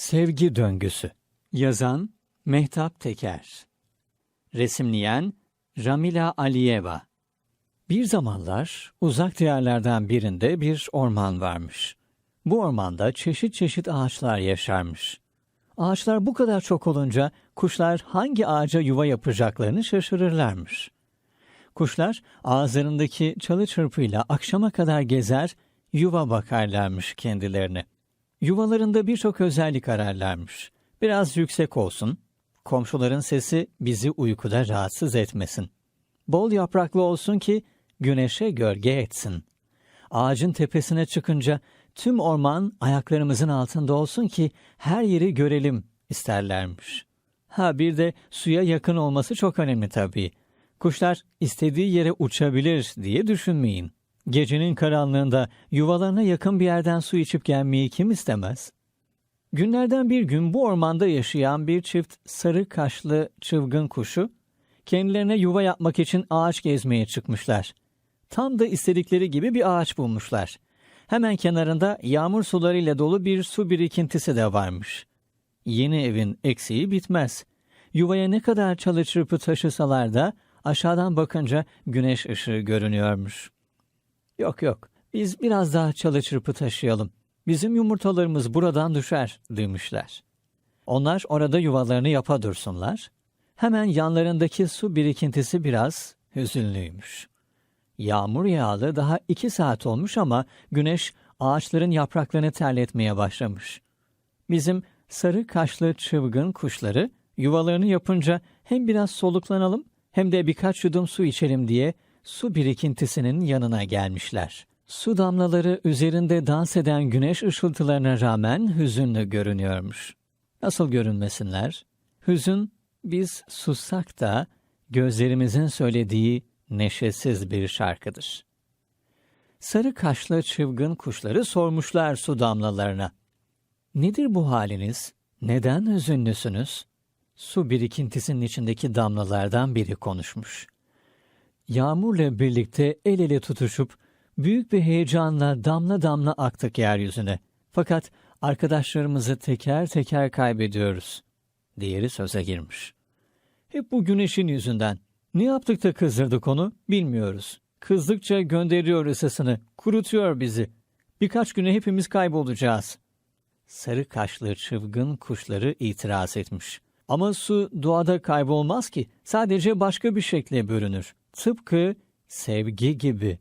Sevgi Döngüsü Yazan Mehtap Teker Resimleyen Ramila Aliyeva Bir zamanlar uzak diyarlardan birinde bir orman varmış. Bu ormanda çeşit çeşit ağaçlar yaşarmış. Ağaçlar bu kadar çok olunca kuşlar hangi ağaca yuva yapacaklarını şaşırırlarmış. Kuşlar ağızlarındaki çalı çırpıyla akşama kadar gezer, yuva bakarlarmış kendilerine. Yuvalarında birçok özellik ararlarmış. Biraz yüksek olsun, komşuların sesi bizi uykuda rahatsız etmesin. Bol yapraklı olsun ki güneşe gölge etsin. Ağacın tepesine çıkınca tüm orman ayaklarımızın altında olsun ki her yeri görelim isterlermiş. Ha bir de suya yakın olması çok önemli tabii. Kuşlar istediği yere uçabilir diye düşünmeyin. Gecenin karanlığında yuvalarına yakın bir yerden su içip gelmeyi kim istemez? Günlerden bir gün bu ormanda yaşayan bir çift sarı kaşlı çılgın kuşu kendilerine yuva yapmak için ağaç gezmeye çıkmışlar. Tam da istedikleri gibi bir ağaç bulmuşlar. Hemen kenarında yağmur sularıyla dolu bir su birikintisi de varmış. Yeni evin eksiği bitmez. Yuvaya ne kadar çalı çırpı taşısalar da aşağıdan bakınca güneş ışığı görünüyormuş. Yok yok, biz biraz daha çalı çırpı taşıyalım. Bizim yumurtalarımız buradan düşer demişler. Onlar orada yuvalarını yapa dursunlar. Hemen yanlarındaki su birikintisi biraz hüzünlüymüş. Yağmur yağlı daha iki saat olmuş ama güneş ağaçların yapraklarını terletmeye başlamış. Bizim sarı kaşlı çılgın kuşları yuvalarını yapınca hem biraz soluklanalım hem de birkaç yudum su içelim diye su birikintisinin yanına gelmişler. Su damlaları üzerinde dans eden güneş ışıltılarına rağmen hüzünlü görünüyormuş. Nasıl görünmesinler? Hüzün biz sussak da gözlerimizin söylediği neşesiz bir şarkıdır. Sarı kaşlı çılgın kuşları sormuşlar su damlalarına. Nedir bu haliniz? Neden hüzünlüsünüz? Su birikintisinin içindeki damlalardan biri konuşmuş. Yağmurla birlikte el ele tutuşup büyük bir heyecanla damla damla aktık yeryüzüne. Fakat arkadaşlarımızı teker teker kaybediyoruz. Diğeri söze girmiş. Hep bu güneşin yüzünden. Ne yaptık da kızdırdık onu bilmiyoruz. Kızdıkça gönderiyor ısısını, kurutuyor bizi. Birkaç güne hepimiz kaybolacağız. Sarı kaşlı çılgın kuşları itiraz etmiş. Ama su doğada kaybolmaz ki. Sadece başka bir şekle bürünür. Tıpkı sevgi gibi.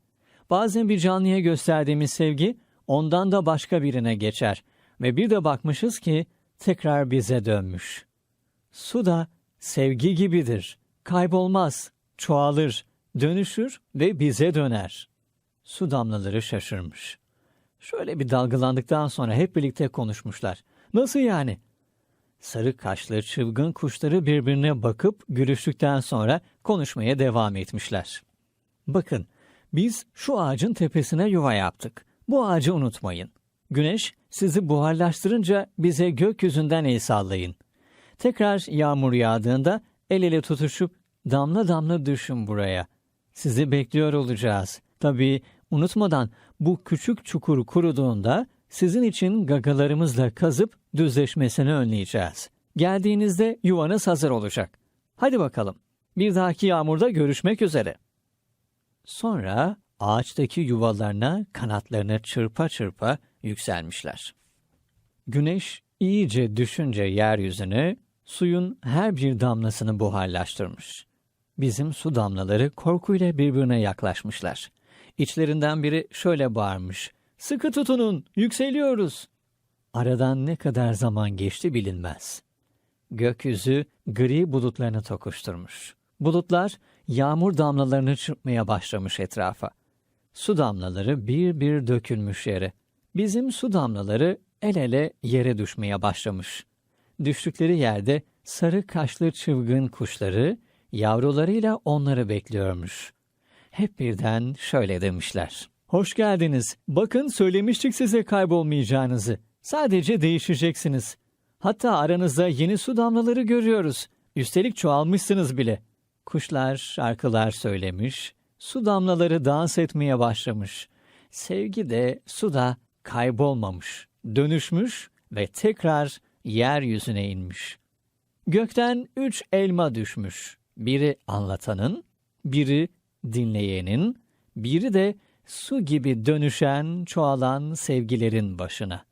Bazen bir canlıya gösterdiğimiz sevgi ondan da başka birine geçer ve bir de bakmışız ki tekrar bize dönmüş. Su da sevgi gibidir. Kaybolmaz, çoğalır, dönüşür ve bize döner. Su damlaları şaşırmış. Şöyle bir dalgalandıktan sonra hep birlikte konuşmuşlar. Nasıl yani? Sarı kaşlı çılgın kuşları birbirine bakıp gülüştükten sonra konuşmaya devam etmişler. Bakın, biz şu ağacın tepesine yuva yaptık. Bu ağacı unutmayın. Güneş sizi buharlaştırınca bize gökyüzünden el sallayın. Tekrar yağmur yağdığında el ele tutuşup damla damla düşün buraya. Sizi bekliyor olacağız. Tabii unutmadan bu küçük çukur kuruduğunda sizin için gagalarımızla kazıp düzleşmesini önleyeceğiz. Geldiğinizde yuvanız hazır olacak. Hadi bakalım. Bir dahaki yağmurda görüşmek üzere. Sonra ağaçtaki yuvalarına kanatlarını çırpa çırpa yükselmişler. Güneş iyice düşünce yeryüzünü, suyun her bir damlasını buharlaştırmış. Bizim su damlaları korkuyla birbirine yaklaşmışlar. İçlerinden biri şöyle bağırmış. Sıkı tutunun, yükseliyoruz. Aradan ne kadar zaman geçti bilinmez. Gökyüzü gri bulutlarını tokuşturmuş. Bulutlar yağmur damlalarını çırpmaya başlamış etrafa. Su damlaları bir bir dökülmüş yere. Bizim su damlaları el ele yere düşmeye başlamış. Düştükleri yerde sarı kaşlı çılgın kuşları yavrularıyla onları bekliyormuş. Hep birden şöyle demişler. Hoş geldiniz. Bakın söylemiştik size kaybolmayacağınızı. Sadece değişeceksiniz. Hatta aranızda yeni su damlaları görüyoruz. Üstelik çoğalmışsınız bile. Kuşlar şarkılar söylemiş, su damlaları dans etmeye başlamış. Sevgi de suda kaybolmamış, dönüşmüş ve tekrar yeryüzüne inmiş. Gökten üç elma düşmüş. Biri anlatanın, biri dinleyenin, biri de su gibi dönüşen, çoğalan sevgilerin başına.